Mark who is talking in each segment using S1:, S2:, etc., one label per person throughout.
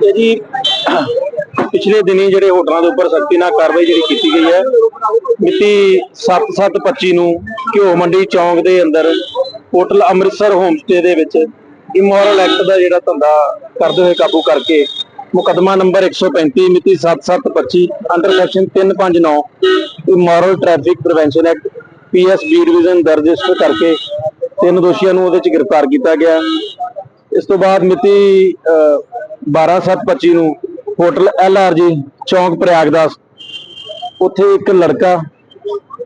S1: ਇਹ ਜੀ, ਪਿਛਲੇ ਦਿਨੀ ਜਿਹੜੇ ਹੋਟਲਾਂ ਦੇ ਉੱਪਰ ਸਖਤੀ ਨਾਲ ਕਾਰਵਾਈ ਜਿਹੜੀ ਕੀਤੀ ਗਈ ਹੈ, ਮਿਤੀ 7/7/25 ਨੂੰ ਘਿਓ ਮੰਡੀ ਚੌਂਕ ਦੇ ਅੰਦਰ ਹੋਟਲ ਅੰਮ੍ਰਿਤਸਰ ਹੋਮਸਟੇ ਦੇ ਵਿੱਚ ਇਮੋਰਲ ਐਕਟ ਦਾ ਜਿਹੜਾ ਧੰਦਾ ਕਰਦੇ ਹੋਏ ਕਾਬੂ ਕਰਕੇ ਮੁਕੱਦਮਾ ਨੰਬਰ 135 ਮਿਤੀ 7/7/25 under section 359 immoral traffic prevention act PS B division ਦਰਜ ਰਜਿਸਟਰ ਕਰਕੇ ਤਿੰਨ ਦੋਸ਼ੀਆਂ ਨੂੰ ਉਹਦੇ ਚ ਗ੍ਰਿਫਤਾਰ ਕੀਤਾ ਗਿਆ। ਇਸ ਤੋਂ ਬਾਅਦ ਮਿਤੀ 12/7/25 ਨੂੰ ਹੋਟਲ ਜੀ ਚੌਂਕ ਪ੍ਰਯਾਗਦਾਸ। ਉੱਥੇ ਇੱਕ ਲੜਕਾ,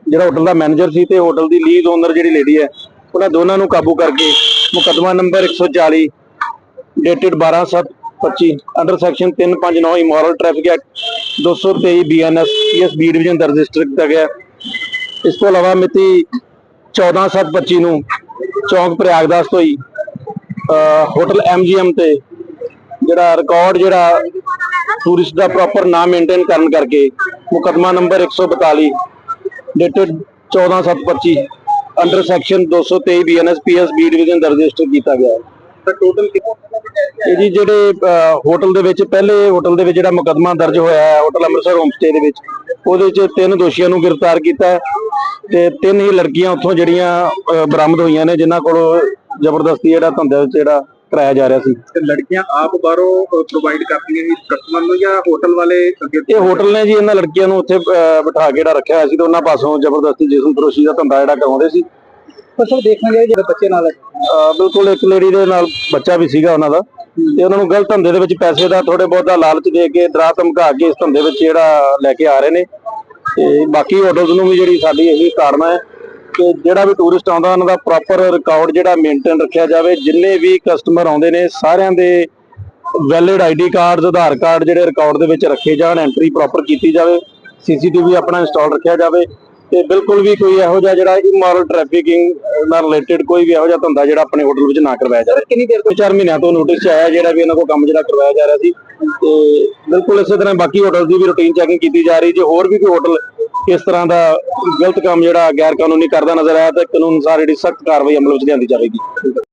S1: ਜਿਹੜਾ ਹੋਟਲ ਦਾ ਮੈਨੇਜਰ ਸੀ ਤੇ ਹੋਟਲ ਦੀ ਲੀਜ਼ ਓਨਰ ਜਿਹੜੀ ਲੇਡੀ ਹੈ, ਉਹਨਾਂ ਦੋਨਾਂ ਨੂੰ ਕਾਬੂ ਕਰਕੇ ਮੁਕੱਦਮਾ number 140 dated 12/7/25 under section 359 immoral traffic act 223 BNS PS B division ਦਰਜ ਰਜਿਸਟਰ ਕੀਤਾ ਗਿਆ। ਇਸ ਤੋਂ ਇਲਾਵਾ ਮਿਤੀ 14/7/25 ਨੂੰ ਚੌਂਕ ਪ੍ਰਯਾਗਦਾਸ ਤੋਂ ਹੀ, ਅਹ, ਹੋਟਲ ਐਮਜੀਐਮ ਤੇ ਜਿਹੜਾ ਰਿਕਾਰਡ ਜਿਹੜਾ ਟੂਰਿਸਟ ਦਾ ਪ੍ਰੋਪਰ ਨਾਮ ਮੇਨਟੇਨ ਕਰਨ ਕਰਕੇ ਮੁਕੱਦਮਾ number 142 dated 14/7/25 under section 223 BNS PS B division ਦਰਜ ਰਜਿਸਟਰ ਕੀਤਾ ਗਿਆ ਹੈ।
S2: ਟੋਟਲ
S1: ਇਹ ਜੀ ਜਿਹੜੇ ਹੋਟਲ ਦੇ ਵਿੱਚ ਪਹਿਲੇ ਹੋਟਲ ਦੇ ਵਿੱਚ ਜਿਹੜਾ ਮੁਕੱਦਮਾ ਦਰਜ ਹੋਇਆ ਹੈ ਹੋਟਲ ਅੰਮ੍ਰਿਤਸਰ ਹੋਮਸਟੇ ਦੇ ਵਿੱਚ ਉਹਦੇ 'ਚ ਤਿੰਨ ਦੋਸ਼ੀਆਂ ਨੂੰ ਗ੍ਰਿਫਤਾਰ ਕੀਤਾ ਤੇ ਤਿੰਨ ਹੀ ਲੜਕੀਆਂ ਉੱਥੋਂ ਜਿਹੜੀਆਂ ਬਰਾਮਦ ਹੋਈਆਂ ਨੇ ਜਿਨ੍ਹਾਂ ਕੋਲੋਂ ਜ਼ਬਰਦਸਤੀ ਜਿਹੜਾ ਧੰਦੇ ਵਿੱਚ ਜਿਹੜਾ ਕਰਾਇਆ ਜਾ ਰਿਹਾ ਸੀ।
S2: ਤੇ ਲੜਕੀਆਂ ਆਪ ਬਾਹਰੋਂ ਪ੍ਰੋਵਾਈਡ ਕਰਦੀਆਂ ਸੀ ਕਸਟਮਰ ਨੂੰ ਜਾਂ ਹੋਟਲ ਵਾਲੇ
S1: ਇਹ ਹੋਟਲ ਨੇ ਜੀ ਇਹਨਾਂ ਲੜਕੀਆਂ ਨੂੰ ਉੱਥੇ ਬਿਠਾ ਕੇ ਜਿਹੜਾ ਰੱਖਿਆ ਹੋਇਆ ਸੀ ਤੇ ਉਹਨਾਂ ਪਾਸੋਂ ਜ਼ਬਰਦਸਤੀ ਜਿਸਮ ਫਰੋਸ਼ੀ ਦਾ ਧੰਦਾ ਜਿਹੜਾ ਕਰਾਉਂਦੇ ਸੀ।
S2: ਪਰ ਸਰ ਜਾਏ ਜਿਹੜੇ ਬੱਚੇ ਨਾਲ
S1: ਬਿਲਕੁਲ ਇੱਕ ਲੇਡੀ ਦੇ ਨਾਲ ਬੱਚਾ ਵੀ ਸੀਗਾ ਉਹਨਾਂ ਦਾ ਤੇ ਉਹਨਾਂ ਨੂੰ ਗਲਤ ਧੰਦੇ ਦੇ ਵਿੱਚ ਪੈਸੇ ਦਾ ਥੋੜੇ ਬਹੁਤ ਦਾ ਲਾਲਚ ਦੇ ਕੇ ਡਰਾ ਧਮਕਾ ਕੇ ਇਸ ਧੰਦੇ ਵਿੱਚ ਜਿਹੜਾ ਲੈ ਕੇ ਆ ਰਹੇ ਨੇ। ਤੇ ਬਾਕੀ ਹੋਟਲਸ ਨੂੰ ਵੀ ਜਿਹੜੀ ਸਾਡੀ ਇਹੀ ਕਾਰਨਾ ਹੈ। ਕਿ ਜਿਹੜਾ ਵੀ ਟੂਰਿਸਟ ਆਉਂਦਾ ਉਹਨਾਂ ਦਾ ਪ੍ਰੋਪਰ ਰਿਕਾਰਡ ਜਿਹੜਾ ਮੇਨਟੇਨ ਰੱਖਿਆ ਜਾਵੇ। ਜਿੰਨੇ ਵੀ ਕਸਟਮਰ ਆਉਂਦੇ ਨੇ ਸਾਰਿਆਂ ਦੇ valid ID cards Aadhaar card ਜਿਹੜੇ ਰਿਕਾਰਡ ਦੇ ਵਿੱਚ ਰੱਖੇ ਜਾਣ ਐਂਟਰੀ ਪ੍ਰੋਪਰ ਕੀਤੀ ਜਾਵੇ ਸੀਸੀਟੀਵੀ ਆਪਣਾ ਇੰਸਟਾਲ ਰੱਖਿਆ ਜਾਵੇ। ਤੇ ਬਿਲਕੁਲ ਵੀ ਕੋਈ ਇਹੋ ਜਿਹਾ ਜਿਹੜਾ ਇਮੋਰਲ ਟ੍ਰੈਫਿਕਿੰਗ ਨਾਲ ਰਿਲੇਟਡ ਕੋਈ ਵੀ ਇਹੋ ਜਿਹਾ ਧੰਦਾ ਜਿਹੜਾ ਆਪਣੇ ਹੋਟਲ ਵਿੱਚ ਨਾ ਕਰਵਾਇਆ ਜਾਵੇ।
S2: ਕਿੰਨੀ ਦੇਰ
S1: ਦੋ ਚਾਰ ਮਹੀਨਿਆਂ ਤੋਂ ਨੋਟਿਸ 'ਚ ਆਇਆ ਜਿਹੜਾ ਵੀ ਇਹਨਾਂ ਕੋਲ ਕੰਮ ਜਿਹੜਾ ਕਰਵਾਇਆ ਜਾ ਰਿਹਾ ਸੀ। ਤੇ ਬਿਲਕੁਲ ਇਸੇ ਤਰ੍ਹਾਂ ਬਾਕੀ ਹੋਟਲ ਦੀ ਵੀ ਰੁਟੀਨ ਚੈਕਿੰਗ ਕੀਤੀ ਜਾ ਰਹੀ। ਜੇ ਹੋਰ ਵੀ ਕੋਈ ਹੋਟਲ ਇਸ ਤਰ੍ਹਾਂ ਦਾ ਗਲਤ ਕੰਮ ਜਿਹੜਾ ਗੈਰ ਕਾਨੂੰਨੀ ਕਰਦਾ ਨਜ਼ਰ ਆਇਆ ਤਾਂ ਕਾਨੂੰਨ ਅਨੁਸਾਰ ਜਿਹੜੀ ਸਖਤ ਕਾਰਵਾਈ ਅਮਲ ਵਿੱਚ ਲਿਆਂਦੀ ਜਾਵੇਗੀ।